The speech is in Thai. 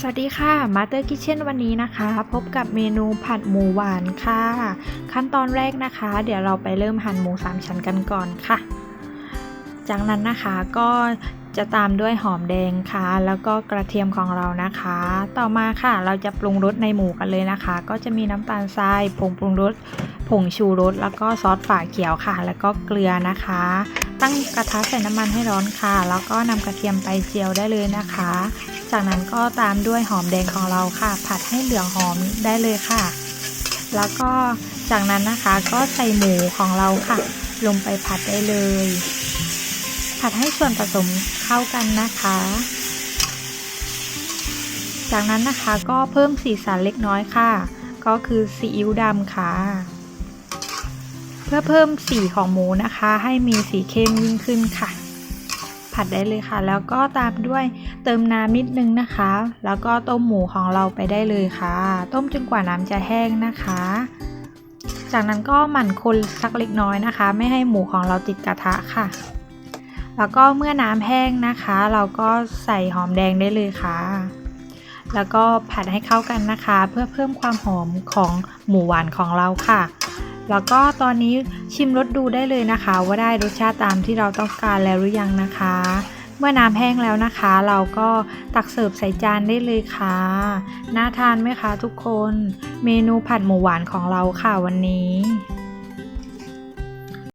สวัสดีค่ะ Master Kitchen วันนี้นะคะ พบกับเมนูผัดหมูหวานค่ะ ขั้นตอนแรกนะคะ เดี๋ยวเราไปเริ่มหั่นหมูสามชั้นกันก่อนค่ะ จากนั้นนะคะก็จะตามด้วยหอมแดงค่ะ แล้วก็กระเทียมของเรานะคะ ต่อมาค่ะ เราจะปรุงรสในหมูกันเลยนะคะ ก็จะมีน้ำตาลทรายผงปรุงรสผงชูรสแล้วก็ซอสฝาเขียวค่ะ แล้วก็เกลือนะคะ ตั้งกระทะใส่น้ำมันให้ร้อนค่ะ แล้วก็นำกระเทียมไปเจียวได้เลยนะคะ จากนั้นก็ตามด้วยหอมแดงของเราค่ะ ผัดให้เหลืองหอมได้เลยค่ะ แล้วก็จากนั้นนะคะก็ใส่หมูของเราค่ะ ลงไปผัดได้เลย ผัดให้ส่วนผสมเข้ากันนะคะ จากนั้นนะคะก็เพิ่มสีสันเล็กน้อยค่ะ ก็คือซีอิ๊วดำค่ะ เพื่อเพิ่มสีของหมูนะคะ ให้มีสีเข้มยิ่งขึ้นค่ะ ผัดได้เลยค่ะ แล้วก็ตามด้วยเติมน้ำนิดนึงนะคะ แล้วก็ต้มหมูของเราไปได้เลยค่ะ ต้มจนกว่าน้ำจะแห้งนะคะ จากนั้นก็หมั่นคนสักเล็กน้อยนะคะ ไม่ให้หมูของเราติดกระทะค่ะ แล้วก็เมื่อน้ำแห้งนะคะ เราก็ใส่หอมแดงได้เลยค่ะแล้วก็ผัดให้เข้ากันนะคะ เพื่อเพิ่มความหอมของหมูหวานของเราค่ะ แล้วก็ตอนนี้ชิมรสดูได้เลยนะคะ ว่าได้รสชาติตามที่เราต้องการแล้วหรือยังนะคะ เมื่อน้ำแห้งแล้วนะคะ เราก็ตักเสิร์ฟใส่จานได้เลยค่ะน่าทานไหมคะทุกคน เมนูผัดหมูหวานของเราค่ะวันนี้